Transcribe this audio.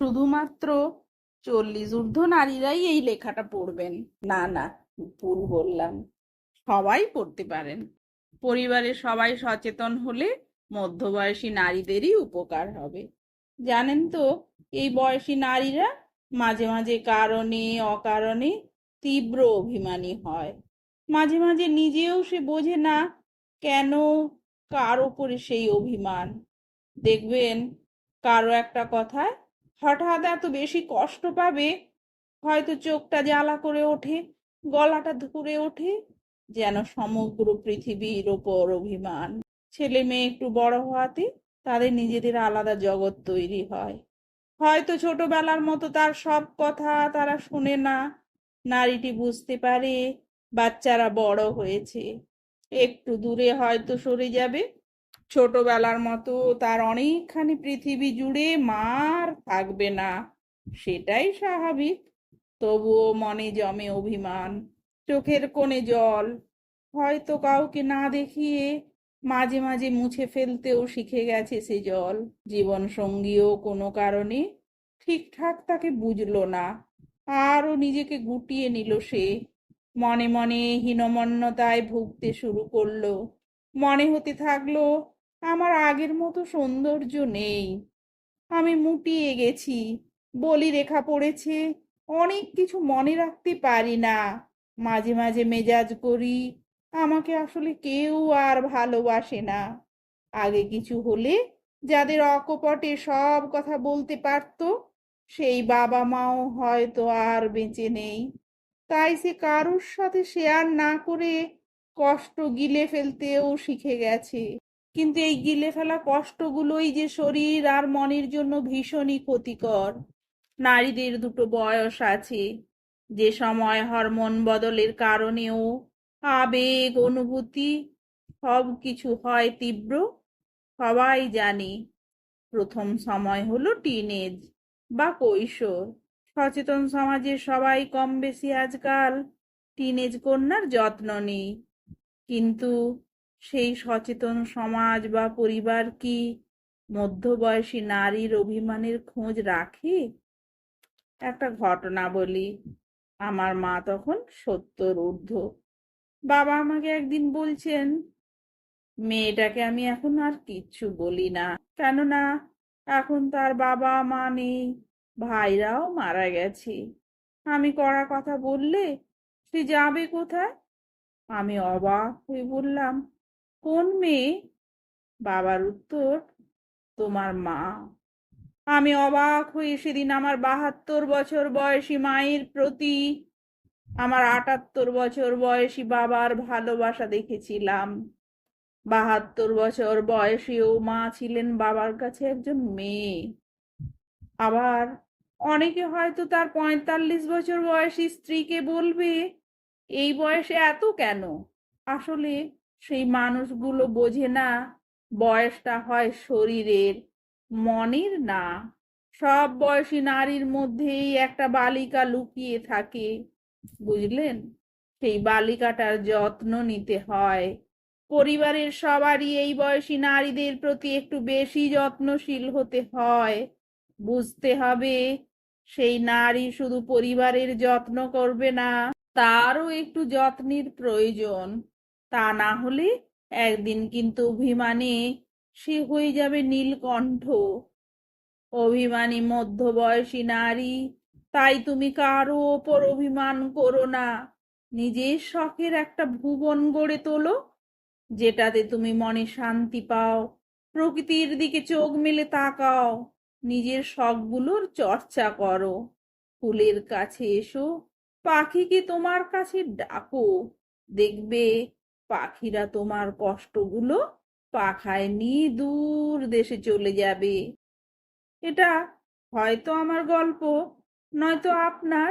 শুধুমাত্র চল্লিশ ঊর্ধ্ব নারীরাই এই লেখাটা পড়বেন। না না, ভুল বললাম। সবাই পড়তে পারেন। পরিবারের সবাই সচেতন হলে মধ্যবয়সী নারীদেরই উপকার হবে। জানেন তো, এই বয়সী নারীরা মাঝে মাঝে কারণে, অকারণে তীব্র অভিমানী হয়। মাঝে মাঝে নিজেও সে বোঝে না কেন কার ওপরে সেই অভিমান। দেখবেন কারও একটা কথায় হঠাৎ এত বেশি কষ্ট পাবে? হয়তো চোখটা জ্বালা করে ওঠে, গলাটা ধরে ওঠে, যেন সমগ্র পৃথিবীর ওপর অভিমান। ছেলে মেয়ে একটু বড় হওয়াতে তাদের নিজেদের আলাদা জগৎ তৈরি হয়। হয়তো ছোটবেলার মতো তার সব কথা তারা শুনে না। নারীটি বুঝতে পারে, বাচ্চারা বড় হয়েছে। একটু দূরে হয়তো সরে যাবে। ছোটবেলার মতো তার অনেকখানি পৃথিবী জুড়ে মার থাকবে না। সেটাই স্বাভাবিক। তবুও মনে জমে অভিমান, চোখের কোণে জল। হয়তো কাউকে না দেখিয়ে মাঝে মাঝে মুছে ফেলতেও শিখে গেছে সে জল। জীবন সঙ্গীও কোনো কারণে ঠিকঠাক তাকে বুঝলো না। আরও নিজেকে গুটিয়ে নিল সে। মনে মনে হীনমন্যতায় ভুগতে শুরু করল। মনে হতে থাকল আমার আগের মতো সৌন্দর্য নেই। আমি মুটিয়ে গেছি। বলি রেখা পড়েছে। অনেক কিছু মনে রাখতে পারি না। মাঝে মাঝে মেজাজ করি। আমাকে আসলে কেউ আর ভালোবাসে না। আগে কিছু হলে যাদের অকপটে সব কথা বলতে পারতো, সেই বাবা মাও হয়তো আর বেঁচে নেই। তাই সে কারোর সাথে শেয়ার না করে কষ্ট গিলে ফেলতেও শিখে গেছে। কিন্তু এই গিলে ফেলা কষ্টগুলোই যে শরীর আর মনের জন্য ভীষণই ক্ষতিকর। নারীদের দুটো বয়স আছে। যে সময় হরমোন বদলের কারণেও আবেগ, অনুভূতি সব কিছু হয় তীব্র, সবাই জানে। প্রথম সময় হলো টিনেজ বা কৈশোর। সচেতন সমাজে সবাই কম বেশি আজকাল টিনেজ কন্যার যত্ন নেই। কিন্তু সেই সচেতন সমাজ বা পরিবার কি মধ্যবয়সী নারীর অভিমানের খোঁজ রাখে? একটা ঘটনা বলি। আমার মা তখন সত্তর ঊর্ধ্ব। বাবা আমাকে একদিন বলছেন, মেয়েটাকে আমি এখন আর কিচ্ছু বলি না। কেননা এখন তার বাবা মা নেই, ভাইরাও মারা গেছে। আমি কড়া কথা বললে, সে যাবে কোথায়? আমি অবাক হয়ে বললাম কোন মেয়ে বাবার উত্তর, তোমার মা আমি অবাক হয়ে সেদিন আমার বাহাত্তর বছর বয়সী মায়ের প্রতি। আমার আটাত্তর বছর বয়সী বাবার ভালোবাসা দেখেছিলাম। বাহাত্তর বছর বয়সীও মা ছিলেন বাবার কাছে একজন মেয়ে। আবার অনেকে হয়তো তার পঁয়তাল্লিশ বছর বয়সী স্ত্রীকে বলবে, এই বয়সে এত কেন? আসলে সেই মানুষগুলো বোঝে না বয়সটা হয় শরীরের, মনের না। সব বয়সী নারীর মধ্যেই একটা বালিকা লুকিয়ে থাকে, বুঝলেন? সেই বালিকাটার যত্ন নিতে হয়। পরিবারের সবারই এই বয়সী নারীদের প্রতি একটু বেশি যত্নশীল হতে হয়। বুঝতে হবে, সেই নারী শুধু পরিবারের যত্ন করবে না, তারও একটু যত্নের প্রয়োজন। তা না হলে একদিন কিন্তু অভিমানে সে হয়ে যাবে নীলকণ্ঠ। অভিমানী মধ্যবয়সী নারী, তাই তুমি কারও ওপর অভিমান করো না। নিজের শখের একটা ভুবন গড়ে তোলো, যেটাতে তুমি মনে শান্তি পাও, প্রকৃতির দিকে চোখ মেলে তাকাও, নিজের শখগুলোর চর্চা করো। ফুলের কাছে এসো, পাখিকে তোমার কাছে ডাকো, দেখবে পাখিরা তোমার কষ্টগুলো পাখায় দূর দেশে চলে যাবে। এটা হয়তো আমার গল্প নয়তো আপনার।